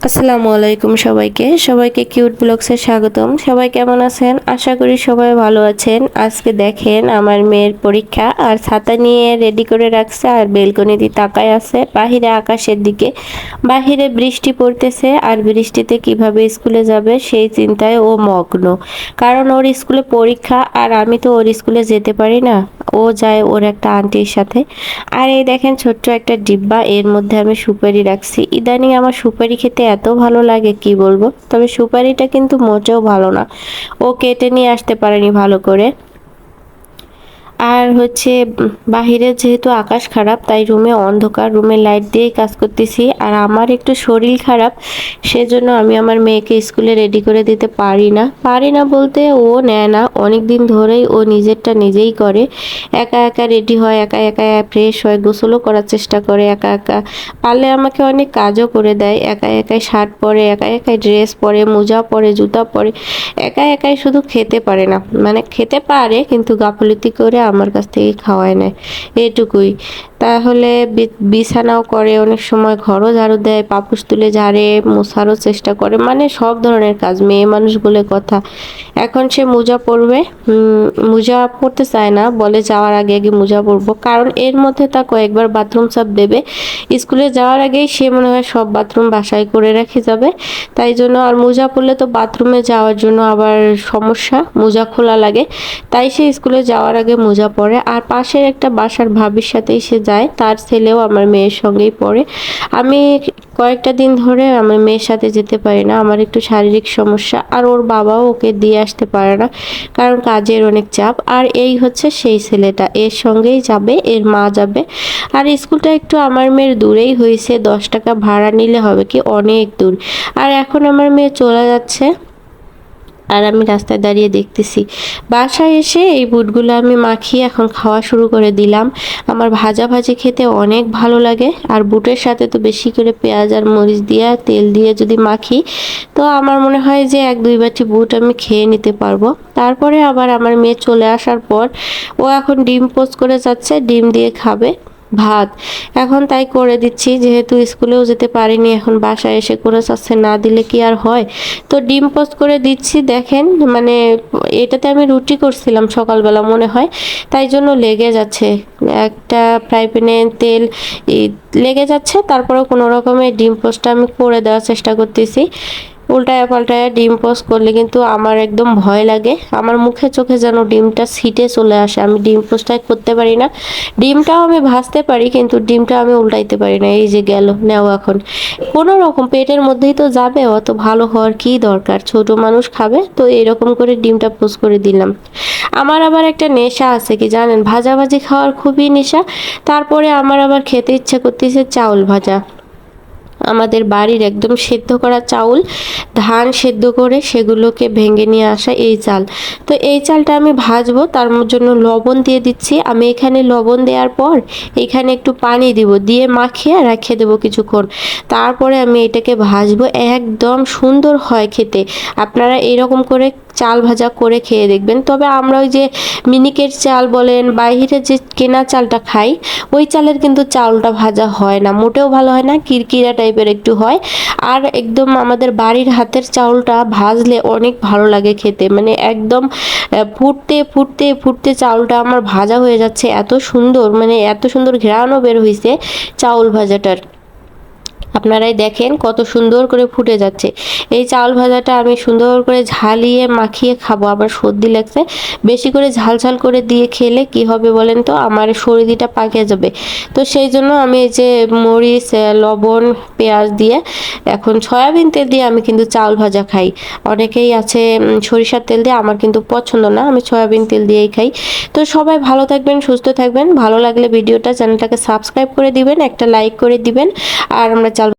আসসালামু আলাইকুম সবাইকে। সবাইকে কিউট ব্লগসে স্বাগতম। সবাই কেমন আছেন? আশা করি সবাই ভালো আছেন। আজকে দেখেন আমার মেয়ের পরীক্ষা। আর ছাতা নিয়ে রেডি করে রাখছে আর বেলকনিতে তাকায় আছে বাহিরে আকাশের দিকে। বাহিরে বৃষ্টি পড়তেছে। আর বৃষ্টিতে কীভাবে স্কুলে যাবে সেই চিন্তায় ও মগ্ন। কারণ ওর স্কুলে পরীক্ষা আর আমি তো ওর স্কুলে যেতে পারি না। ও যায় ওর একটা আন্টির সাথে। আর এই দেখেন ছোট্ট একটা ডিব্বা, এর মধ্যে আমি সুপারি রাখছি। ইদানিং আমার সুপারি খেতে এত ভালো লাগে, কি বলব? তবে সুপারিটা কিন্তু মোটেও ভালো না। ও কেটে নিয়ে আসতে পারেনি ভালো করে। আর হচ্ছে, বাহিরে যেহেতু আকাশ খারাপ, তাই রুমে অন্ধকার, রুমে লাইট দিয়েই কাজ করতেছি। আর আমার একটু শরীর খারাপ, সেজন্য আমি আমার মেয়েকে স্কুলে রেডি করে দিতে পারি না। পারি না বলতে ও নেয় না। অনেক দিন ধরেই ও নিজেরটা নিজেই করে। একা একা রেডি হয়, একা একা ফ্রেশ হয়, গোসলও করার চেষ্টা করে, একা একা। পারলে আমাকে অনেক কাজও করে দেয়। একা একাই শার্ট পরে, একা একাই ড্রেস পরে, মোজা পরে, জুতা পরে, একা একাই শুধু খেতে পারে না। মানে খেতে পারে, কিন্তু গাফলতি করে আমার কাছ থেকে খাওয়ায় নেয়। এটুকুই তাহলে বিছানাও করে, অনেক সময় ঘরও ঝাড়ু দেয় পাপুস তুলে ঝাড়ে, মোছারও চেষ্টা করে মানে সব ধরনের কাজ, মেয়ে মানুষ বলে কথা। এখন সে মোজা পরবে মোজা পরতে চায় না, বলে যাওয়ার আগে আগে মোজা পরবো, কারণ এর মধ্যে তা কয়েকবার বাথরুম সাপ দেবে। স্কুলে যাওয়ার আগেই সে মনে হয় সব বাথরুম বাসায় করে রেখে যাবে, তাই জন্য আর মোজা পরলে তো বাথরুমে যাওয়ার জন্য আবার সমস্যা, মোজা খোলা লাগে। তাই সে স্কুলে যাওয়ার আগে মোজা পরে, আর পাশের একটা বাসার ভাবির সাথেই সে যায়, তার ছেলেও আমার মেয়ের সঙ্গেই পড়ে। আমি কয়েকটা দিন ধরে আমার মেয়ের সাথে যেতে পারি না, আমার একটু শারীরিক সমস্যা, আর ওর বাবাও ওকে দিয়ে আসতে পারে না, কারণ কাজের অনেক চাপ। আর এই হচ্ছে সেই ছেলেটা, এর সঙ্গেই যাবে, এর মা যাবে। আর স্কুলটা একটু আমার মেয়ের দূরেই হয়েছে, দশ টাকা ভাড়া নিলে হবে কি অনেক দূর। আর এখন আমার মেয়ে চলে যাচ্ছে। আর আমি রাস্তায় দাঁড়িয়ে দেখতেছি। বাসায় এসে এই বুটগুলো আমি মাখিয়ে এখন খাওয়া শুরু করে দিলাম। আমার ভাজা ভাজি খেতে অনেক ভালো লাগে। আর বুটের সাথে তো বেশি করে পেঁয়াজ আর মরিচ দিয়ে তেল দিয়ে যদি মাখি, তো আমার মনে হয় যে এক দুই বাটি বুট আমি খেয়ে নিতে পারব। তারপরে আবার আমার মেয়ে চলে আসার পর ও এখন ডিম পোস্ট করে যাচ্ছে, ডিম দিয়ে খাবে। ভাত। এখন তাই করে দিচ্ছি, যেহেতু স্কুলেও যেতে পারিনি, এখন বাসায় এসে করে চাচ্ছে না দিলে কি আর হয়? তো ডিম পোস্ট করে দিচ্ছি, দেখেন মানে এটাতে আমি রুটি করছিলাম সকালবেলা, মনে হয়। তাই জন্য লেগে যাচ্ছে। একটা ফ্রাই প্যানে তেল লেগে যাচ্ছে, তারপরেও কোনো রকমের ডিম পোস্টটা আমি করে দেওয়ার চেষ্টা করতেছি। উল্টায় পাল্টায় ডিম পোস্ট করলে কিন্তু আমার একদম ভয় লাগে। আমার মুখে চোখে যেন ডিমটা ছিটে চলে আসে। আমি ডিম পোস্টটাই করতে পারি না। ডিমটাও আমি ভাজতে পারি, কিন্তু ডিমটা আমি উল্টাইতে পারি না। এই যে গেল, নেও এখন। কোনো রকম পেটের মধ্যেই তো যাবে, অত ভালো হওয়ার কি দরকার? ছোট মানুষ খাবে, তো এরকম করে ডিমটা পোস্ট করে দিলাম। আমার আবার একটা নেশা আছে কি জানেন? ভাজাভাজি খাওয়ার খুবই নেশা। তারপরে আমার আবার খেতে ইচ্ছে করতেছে চাউল ভাজা। আমাদের বাড়ির একদম সেদ্ধ করা চাউল, ধান সেদ্ধ করে সেগুলোকে ভেঙে নিয়ে আসা এই চাল। তো এই চালটা আমি ভাজবো, তার জন্য লবণ দিয়ে দিচ্ছি। আমি এখানে লবণ দেওয়ার পর এখানে একটু পানি দিব, দিয়ে মাখিয়ে রাখিয়ে দেবো কিছুক্ষণ। তারপরে আমি এটাকে ভাজবো, একদম সুন্দর হয় খেতে। আপনারা এরকম করে চাল ভাজা করে খেয়ে দেখবেন। তবে আমরা ওই যে মিনিকেট চাল বলেন বাইরে যে কেনা চালটা খাই, ওই চালের কিন্তু চালটা ভাজা হয় না। মোটেও ভালো হয় না, কিরকিরা টাইপের একটু হয়। আর একদম আমাদের বাড়ির হাতের চাউলটা ভাজলে অনেক ভালো লাগে খেতে। মানে একদম ফুটতে ফুটতে ফুটতে চাউলটা আমার ভাজা হয়ে যাচ্ছে। এত সুন্দর মানে এত সুন্দর ঘ্রাণও বের হয়েছে চাউল ভাজাটার। আপনারাই দেখেন কত সুন্দর করে ফুটে যাচ্ছে। এই চাউল ভাজাটা আমি সুন্দর করে ঝালিয়ে মাখিয়ে খাব, আবার সর্দি লাগছে। বেশি করে ঝাল ঝাল করে দিয়ে খেলে কি হবে বলেন তো? আমার সর্দিটা পাকে যাবে। তো সেই জন্য আমি এই যে মরিচ লবণ, পেঁয়াজ দিয়ে এখন সয়াবিন তেল দিয়ে আমি কিন্তু চাউল ভাজা খাই। অনেকেই আছে সরিষার তেল দিয়ে, আমার কিন্তু পছন্দ না, আমি সয়াবিন তেল দিয়েই খাই। তো সবাই ভালো থাকবেন, সুস্থ থাকবেন। ভালো লাগলে ভিডিওটা চ্যানেলটাকে সাবস্ক্রাইব করে দিবেন, একটা লাইক করে দিবেন। আর আমরা